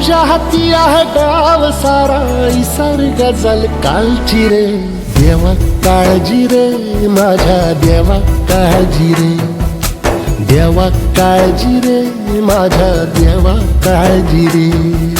तुझ्या हाती आहे गाव सारा इसार गजल कालची रे. देवा काळजी रे माझ्या देवा काळजी रे. देवा काळजी रे माझ्या देवा काळजी रे.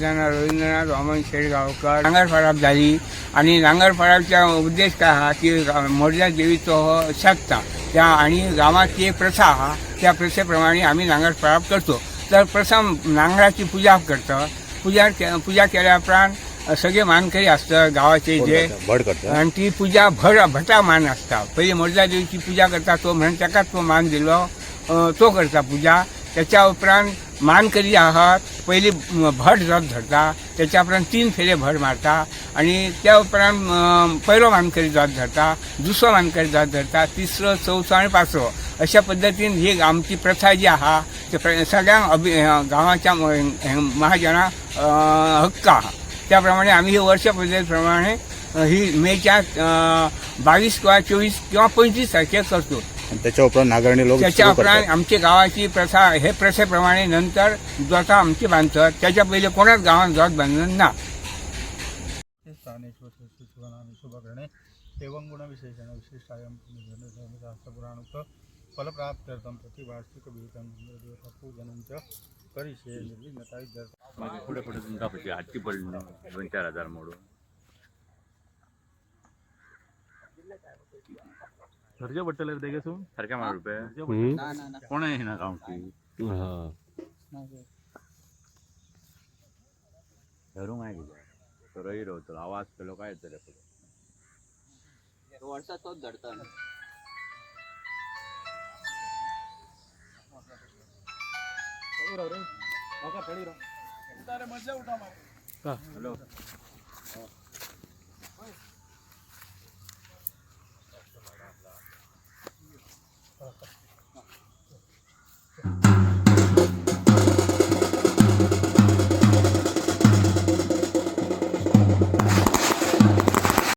माझं नाव रवींद्रनाथ वामन शेडगावकर नांगर फराब झाली आणि नांगर फराबचा उद्देश काय हा की मोरजा देवीचो हो शकता. त्या आणि गावाची प्रथा हा त्या प्रथेप्रमाणे आम्ही नांगर फराब करतो. तर प्रथम नांगराची पूजा करतो. पूजा के- पूजा केल्या उपरांत सगळे मानकरी असतात गावाचे जे आणि ती पूजा भर भटा मान असता. पहिले मोरजा देवीची पूजा करता तो म्हणून ताकाच तो मान दिलो तो करता पूजा. त्याच्या उपरांत मानकरी आहात पहिली भट जात धरता त्याच्या उपरांत तीन फेरे भट मारता आणि त्या उपरांत पहिलो मानकरी जात धरता दुसरो मानकरी जात धरता तिसरो चौथो आणि पाचवो. अशा पद्दतीन ही आमची प्रथा जी आहा ते प्र- सगळ्यांक अभि गावाच्या महाजना हक्क आहा. त्याप्रमाणे आम्ही ही वर्ष पद्धतीप्रमाणे ही मेच्या बावीस किंवा चोवीस किंवा पंचवीस तारखेक करतो. आणि त्याच्या उपरांत नागरणी लोक त्याच्या सुरू उपरांत आमची गावाची प्रथा हे प्रथेप्रमाणे नंतर जोता आमची बांधतात त्याच्या पहिले कोणाच गावात जोत बांधलं ना. स्थानेश्वर शिवनामी शुभकरणे एवं गुणविशेषण विशिष्टायं पुराणोक्त फलप्राप्त्यर्थं प्रतिवार्षिकविहितं पूजनं च करिष्ये निर्विघ्नता विद्यार्थी पुढे पुढे तुमचा पैसे हाती पडले दोन चार हजार मोडून. खर्च पडटले तेगे सून सारख्या मार रुपये कोण आहे ना गावची धरूंक आहे कितें तो रही रावतलो आवाज केलो काय येतले पुढे वर्षात तोच धरता हॅलो।